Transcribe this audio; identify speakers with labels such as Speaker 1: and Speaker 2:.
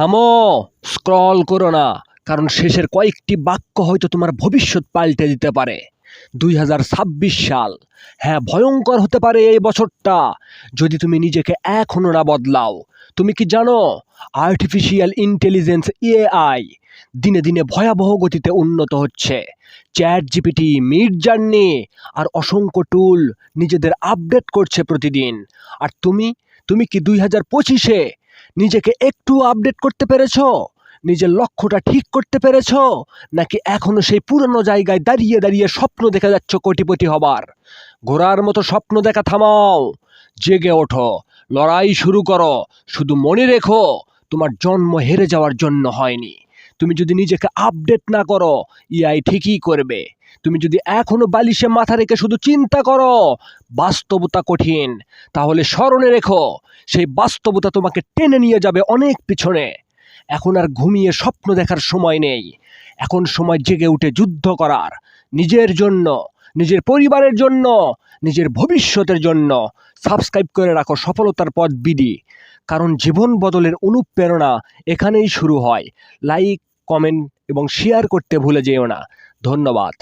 Speaker 1: থামো স্ক্রল করো না, কারণ শেষের কয়েকটি বাক্য হয়তো তোমার ভবিষ্যৎ পাল্টে দিতে পারে। দুই হাজার ছাব্বিশ সাল হ্যাঁ ভয়ঙ্কর হতে পারে এই বছরটা। যদি তুমি নিজেকে এখনও না বদলাও, তুমি কি জানো আর্টিফিশিয়াল ইন্টেলিজেন্স এআই দিনে দিনে ভয়াবহ গতিতে উন্নত হচ্ছে। চ্যাট জিপিটি মিড জার্নি আর অসংখ্য টুল নিজেদের আপডেট করছে প্রতিদিন। আর তুমি তুমি কি দুই হাজার পঁচিশে নিজেকে একটু আপডেট করতে পেরেছ? নিজের লক্ষ্যটা ঠিক করতে পেরেছ? নাকি এখনও সেই পুরনো জায়গায় দাঁড়িয়ে দাঁড়িয়ে স্বপ্ন দেখা যাচ্ছ কোটিপতি হবার? ঘোড়ার মতো স্বপ্ন দেখা থামাও। জেগে ওঠো। লড়াই শুরু করো। শুধু মনে রেখো, তোমার জন্ম হেরে যাওয়ার জন্য হয়নি। তুমি যদি নিজেকে আপডেট না করো ইআই ঠিকই করবে। তুমি যদি এখনও বালিশে মাথা রেখে শুধু চিন্তা করো, বাস্তবতা কঠিন। তাহলে স্মরণে রেখো, সেই বাস্তবতা তোমাকে টেনে নিয়ে যাবে অনেক পিছনে। এখন আর ঘুমিয়ে স্বপ্ন দেখার সময় নেই। এখন সময় জেগে উঠে যুদ্ধ করার। নিজের জন্য, নিজের পরিবারের জন্য, নিজের ভবিষ্যতের জন্য সাবস্ক্রাইব করে রাখো সফলতার পথ বিডি। কারণ জীবন বদলের অনুপ্রেরণা এখানেই শুরু হয়। লাইক কমেন্ট এবং শেয়ার করতে ভুলে যেও না। ধন্যবাদ।